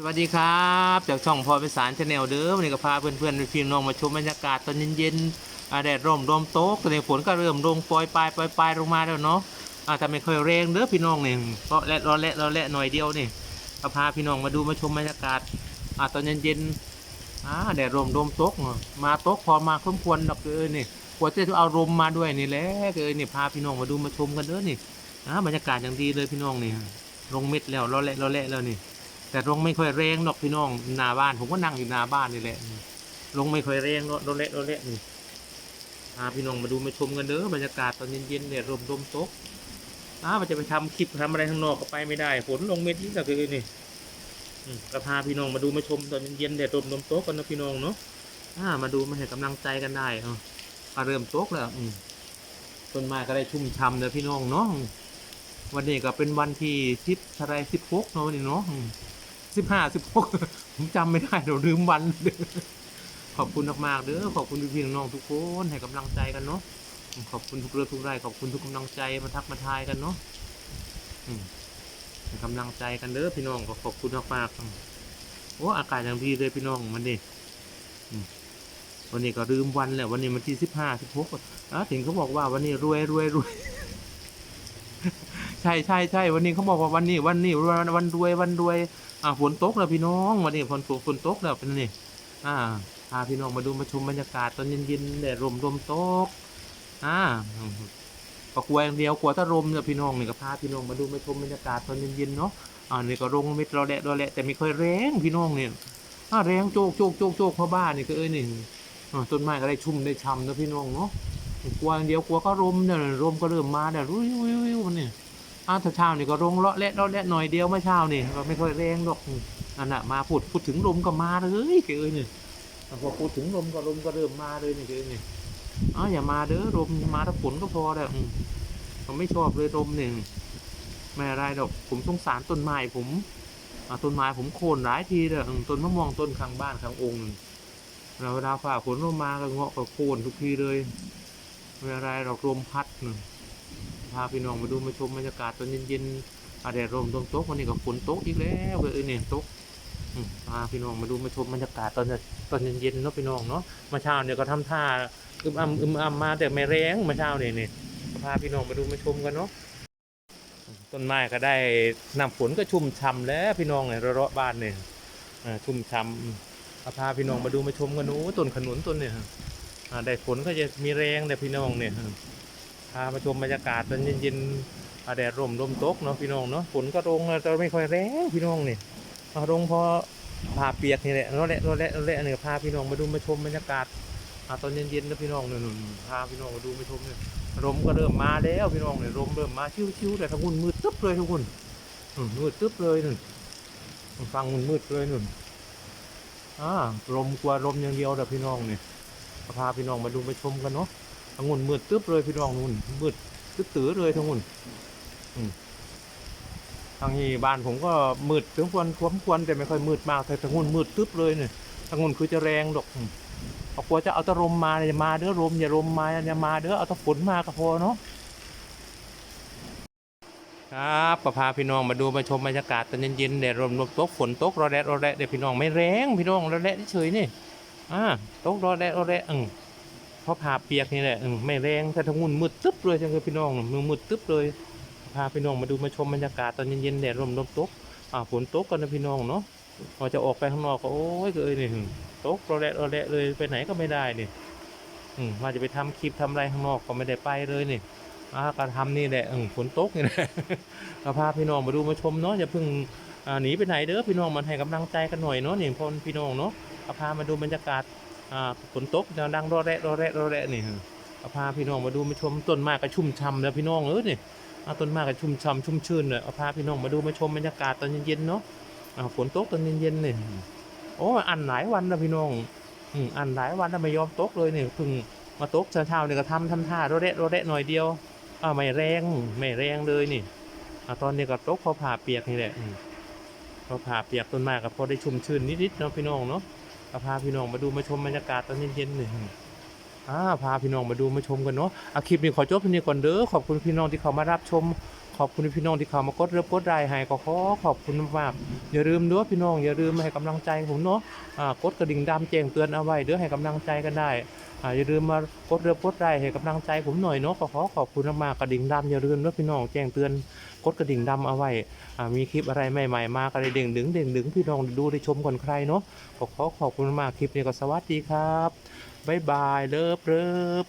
สวัสดีครับจากช่องพอไปสารชาแนลเด้อวันนี้ก็พาเพื่อนๆพี่น้องมาชมบรรยากาศตอนเย็นๆอาแดดร่มลมโต๊กตอนนี้ฝนก็เริ่มลงปล่อยปลายปล่อยปลายลงมาแล้วเนาะอาแต่ไม่ค่อยแรงเด้อพี่น้องเนี่ยเพราะและรอและรอและหน่อยเดียวนี่ก็พาพี่น้องมาดูมาชมบรรยากาศอาตอนเย็นๆอาแดดร่มลมโต๊กเนาะมาโต๊กพอมาคุ้มควรดอกเอ้ยนี่กว่าจะเอาลมมาด้วยนี่แหละเอ้ยนี่พาพี่น้องมาดูมาชมกันเด้อนี่อาบรรยากาศอย่างดีเลยพี่น้องนี่ลงเม็ดแล้วรอและรอและแล้วนี่ แต่ลงไม่ค่อยแรงหรอกพี่น้องหน้าบ้าน ผมก็นั่งอยู่หน้าบ้านนี่แหละลงไม่ค่อยแรงเนอะรถเละรถเละนี่พาพี่น้องมาดูมาชมกันเด้อบรรยากาศตอนเย็นๆเนี่ยลมลมตกอ้ามันจะไปทำคลิปทำอะไรข้างนอกก็ไปไม่ได้ฝนลงเม็ดนี้ก็คือนี่ก็พาพี่น้องมาดูมาชมตอนเย็นๆเนี่ยลมลมตกกันนะพี่น้องเนาะอ่ามาดูมาให้กำลังใจกันได้เอออ่าเริ่มตกแล้วอืมต้นไม้ก็ได้ชุ่มฉ่ำเลยพี่น้องเนาะวันนี้ก็เป็นวันที่สิบอะไรสิบหกเนาะวันนี้เนาะ สิบห้าสิบหกผมจำไม่ได้เราลืมวัน ขอบคุณมากๆเด้อขอบคุณพี่น้องทุกคนให้กำลังใจกันเนาะขอบคุณทุกเรื่องทุกไร่ขอบคุณทุกกำลังใจมาทักมาทายกันเนาะให้กำลังใจกันเด้อพี่น้องก็ขอบคุณมากๆโอ้อากาศอย่างดีเลยพี่น้องมันนี่วันนี้ก็ลืมวันแล้ววันนี้มันที่สิบห้าสิบหกอะถึงเขาบอกว่าวันนี้รวยรวยรวย ใช่ใช่ใช่วันนี้เขาบอกว่าวันนี้ วันนี้วันวันรวยวันรวยอ่าฝนตกแล้วพี่น้องวันนี้ฝนตกฝนตกแล้วเป็นนี่อ่าพาพี่น้องมาดูมาชมบรรยากาศตอนเย็นๆแดดร่มร่มตกอ่าก็กลัวอย่างเดียวกลัวถ้าลมเนี่ยพี่น้องนี่ก็พาพี่น้องมาดูมาชมบรรยากาศตอนเย็นๆเนาะอ่านี่ก็ลงเม็ดรอแหละรอแหละแต่ไม่ค่อยแรงพี่น้องเนี่ยอ่าแรงโจกโจกโจกโจกพราะบ้านนี่ก็เอ้ยนี่ต้นไม้ก็ได้ชุ่มได้ช่ำนะพี่น้องเนาะกลัวอย่างเดียวกลัวก็ลมเนี่ยลมก็เริ่มมาเนี่ยรุยรุยรุยมันเนี่ย อ้าวเช้านี่ก็ลงเลาะเละเลาะเละหน่อยเดียวเมื่อเช้านี่ก็ไม่ค่อยแรงหรอกนั่นน่ะมาพูดพูดถึงลมก็มาเลยเกยนี่พอพูดถึงลมก็ลมก็เริ่มมาเลยนี่เกยนี่อ้าวอย่ามาเด้อลมมาถ้าฝนก็พอแล้วผมไม่ชอบเลยลมเนี่ยไม่อะไรดอกผมสงสารต้นไม้ผมต้นไม้ผมโค่นหลายทีเลยต้นมะม่วงต้นข้างบ้านข้างองค์เราเวลาฝ่าฝนลงมาก็เงาะก็โค่นทุกทีเลยไม่อะไรดอกลมพัดนึง พาพี่น้องมาดูมาชมบรรยากาศตอนเย็นๆอาแดดร่มตรงโต๊ะวันนี้ก็ฝนตกอีกแล้วเออเนี่ยโตกอืมพาพี่น้องมาดูมาชมบรรยากาศตอนตอนเย็นๆเนาะพี่น้องเนาะมาเช้าเนี่ยก็ทำท่าอึมอ่ำอึมอ่ำมาแต่ไม่แรงมาเช้าเนี่ยเนี่ยพาพี่น้องมาดูมาชมกันเนาะต้นไม้ก็ได้น้ำฝนก็ชุ่มฉ่ำแล้วพี่น้องเนี่ยระบ้านเนี่ยชุ่มฉ่ำเอาพาพี่น้องมาดูมาชมกันโอ้ต้นขนุนต้นเนี่ยได้ฝนก็จะมีแรงแต่พี่น้องเนี่ย พามาชมบรรยากาศตอนเย็นๆแดดร่มลมตกเนาะพี่น้องเนาะฝนก็ลงแต่ไม่ค่อยแรงพี่น้องนี่อ่าลงพอผ่าเปียกนี่แหละนั่นแหละนั่นแหละนั่นแหละเนี่ยพาพี่น้องมาดูมาชมบรรยากาศตอนเย็นๆนะพี่น้องเนี่ยพาพี่น้องมาดูมาชมเนี่ยลมก็เริ่มมาแล้วพี่น้องเนี่ยลมเริ่มมาชิวๆแต่ทั้งุ่นมืดตึ๊บเลยทุกคนมืดตึ๊บเลยนุ่นฟังมันมืดเลยนุ่นอ่าลมกลัวลมอย่างเดียวแต่พี่น้องเนี่ยพาพี่น้องมาดูมาชมกันเนาะ ทั้งหุ่นมืดตึ๊บเลยพี่น้องนู่นมืดตึ๊บตื้อเลยทั้งหุ่นทางนี้บ้านผมก็มืดถึงควรควรควรแต่ไม่ค่อยมืดมากแต่ทั้งหุ่นมืดตึ๊บเลยเนี่ยทั้งหุ่นคือจะแรงดอกเอากลัวจะเอาตะลมมาอย่ามาเด้อลมอย่าลมมาอย่ามาเด้อเอาตะฝนมาก็พอเนาะครับก็พาพี่น้องมาดูมาชมบรรยากาศตอนเย็นๆแดดลมลมตกฝนตกรอแดดรอแดดเดี๋ยวพี่น้องไม่แรงพี่น้องรอแดดเฉยนี่อ่าตกรอแดดรอแดดอืม ราะพาเปียกนี่แหละอืมไม่แรงแต่ทั้งหุ่นมืดตึ๊บเลยจังเลยพี่น้องมือมืดตึ๊บเลย พาพี่น้องมาดูมาชมบรรยากาศตอนเย็นๆแดดร่มลมตกอ่าฝนตกกันนะพี่น้องเนาะพอจะออกไปข้างนอกก็โอ้ยเอ้ยนี่ตกรอแระรอแระเลยไปไหนก็ไม่ได้นี่อืมว่าจะไปทำคลิปทำอะไรข้างนอกก็ไม่ได้ไปเลยนี่อ่าก็ทำนี่แหละฝนตกนี่แหละก็พาพี่น้องมาดูมาชมเนาะอย่าเพิ่งอ่าหนีไปไหนเด้อพี่น้องมันให้กำลังใจกันหน่อยเนาะนี่พอพี่น้องเนาะพามาดูบรรยากาศ ฝนตกจะดังรอแระรอแระรอแระนี่เอาพาพี่น้องมาดูมาชมต้นไม้ก็ชุ่มช่ำแล้วพี่น้องเออนี่เอาต้นไม้ก็ชุ่มช่ำชุ่มชื่นเลยเอาพาพี่น้องมาดูมาชมบรรยากาศตอนเย็นๆเนาะอ่าฝนตกตอนเย็นๆนี่โอ้อันหลายวันแล้วพี่น้องอันหลายวันแล้วไม่ยอมตกเลยเนี่เพิ่งมาตกเช้าๆเนี่ยก็ทำทำท่ารอแระรอแระหน่อยเดียวอ่าไม่แรงไม่แรงเลยนี่อ่าตอนนี้ก็ตกพอผ่าเปียกนี่แหละพอผ่าเปียกต้นไม้ก็พอได้ชุ่มชื่นนิดๆเนาะพี่น้องเนาะ ก็พาพี่น้องมาดูมาชมบรรยากาศตอนเย็นๆหนึ่งอ่าพาพี่น้องมาดูมาชมกันเนาะอาคลิปนี้ขอจบเพียงนี้ก่อนเด้อขอบคุณพี่น้องที่เขามารับชม ขอบคุณพี่น้องที่เข้ามากดเรือกดไลค์ให้ก็ขอขอบคุณมากอย่าลืมเด้อพี่น้องอย่าลืมให้กำลังใจผมเนาะกดกระดิ่งดำแจ้งเตือนเอาไว้เด้อให้กำลังใจกันได้ออย่าลืมมากดเรือกดไลค์ให้กำลังใจผมหน่อยเนาะขอขอบคุณมากกระดิ่งดำอย่าลืมเด้อพี่น้องแจ้งเตือนกดกระดิ่งดำเอาไว้มีคลิปอะไรใหม่ๆ มาก็ได้เด้งดึงเด้งดึงพี่น้องดูได้ชมก่อนใครเนาะขอขอบคุณมากคลิปนี้ก็สวัสดีครับบ๊ายบายเลิฟเลิฟ